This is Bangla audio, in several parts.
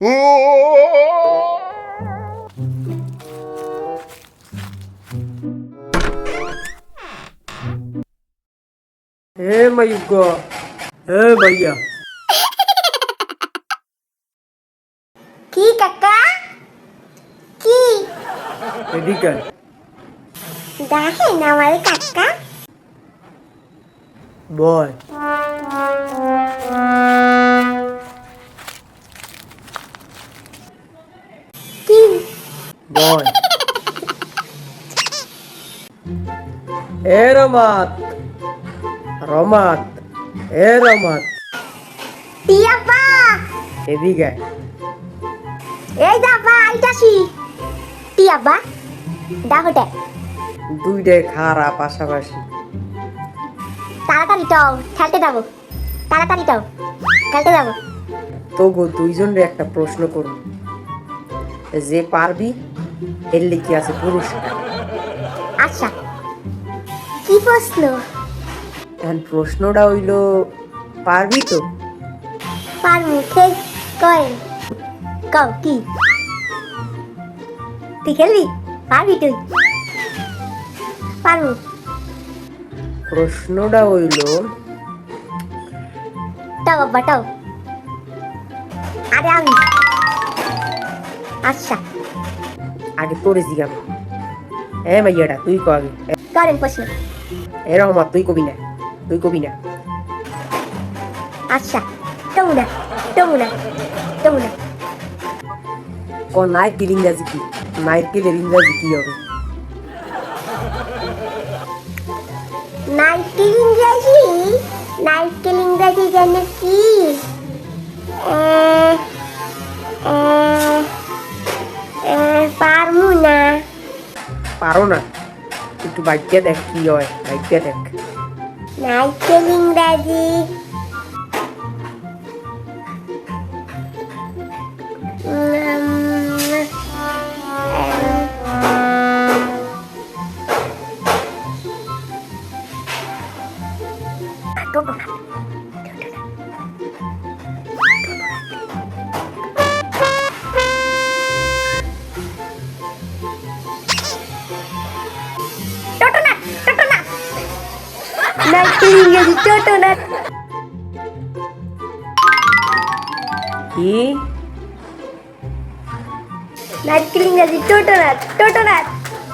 হে মাইগ হে মাইয়া কি কাকা কি এদিকে দেখেন আমার কাকা বয় বয় এ রমাত রমাত এ রমাত টিয়াপা এদিকে এই দাপা আইতাছি। টিয়াপা ডাকোটে। দুইটাই খারা পাশাপাশি। তাড়াতাড়ি যাও খেলতে যাব। তাড়াতাড়ি যাও খেলতে যাব। তবু দুইজনের একটা প্রশ্ন করুন। যে পারবি এর লিখে আছে পুরস্কার? আচ্ছা। কি প্রশ্ন? এখন প্রশ্নটা হইল পারবি তো? পার মুখে কয় কও কি? তুই খেলবি? পারবি তুই? পারব। প্রশ্নটা হইল টাও বাবা টাও আরে আমি। আচ্ছা। আগে তোরে জিগাম এ মাইয়াটা তুই ক আগে? করেন প্রশ্ন। এ রহমত তুই কবি না তুই কবি না। আচ্ছা তবু না তবু না তবু না। ক নাইকেল ইংরাজি কি? নাইকেলের ইংরাজি কি হবে? নাইকেল ইংরাজি নাইকেল ইংরাজি জানে কি আহ, পারব না। পারো না। একটু বাইকে দেখ কি হয়। বাইকে দেখ। নাইকেল ইংরাজি কি নাইকেল ইংরেজি টোটোনা টোটোনা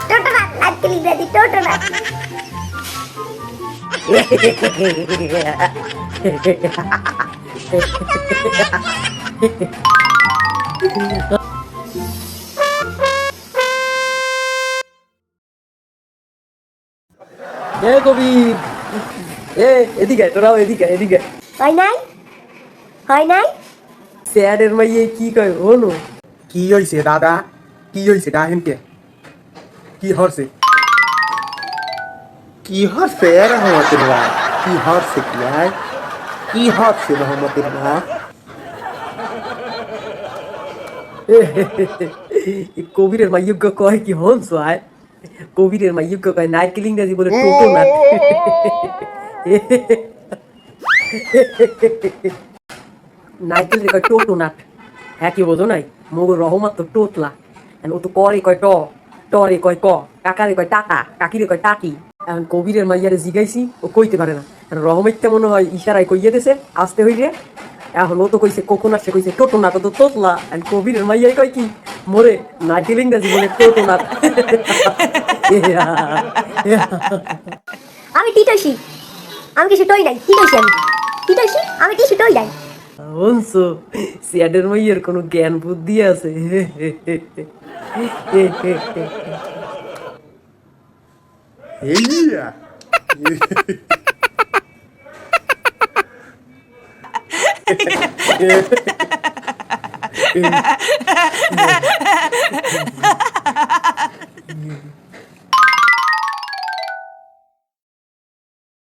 টোটোনা নাইকেল ইংরেজি টোটোনা এ কবির এ এদিকে তোরাও এদিকে এদিকে। হয় নাই হয় নাই স্যারের মাইয়ে কি কয় হলো কি হয়েছে দাদা কি হয়েছে কাহিনকে কি হরছে কি হরছে ভাই কি হরছে কি ভাই কি হরছে রহমতের ভাই কবিরের মাইয়জ্ঞ কয় কি হনস আয় কবিরের মাইয়জ্ঞ কয় নারকেল ইংরাজি বলে টোটো না নারকেল রে কয় টোটো নাট। হ্যাঁ কি বোঝো নাই? মগ রহমাত তো টোতলা। ও তো করে কয় ট, টরে কয় ক, কাকারে কয় টাকা, কাকিরে কয় টাকি। এখন কবিরের মাইয়ারে জিগাইছি, ও কইতে পারে না। এখন রহমিতটা মনে হয় ইশারায় কইয়ে দিছে, আসতে হইলে এখন ও তো কইছে কোকোনাট সে কইছে, টোটো না তো তোতলা এখন কবিরের মাইয়াই কয় কি, মোরে নারকেল ইংরাজি বলে টোটো নাট। আমি টিটসি। আমি কিছু টই নাই টিটসি আমি? টিটসি আমি কিছু টই নাই। অনসো স্যাডের মাইয়ের কোনো জ্ঞান বুদ্ধি আছে? এইয়া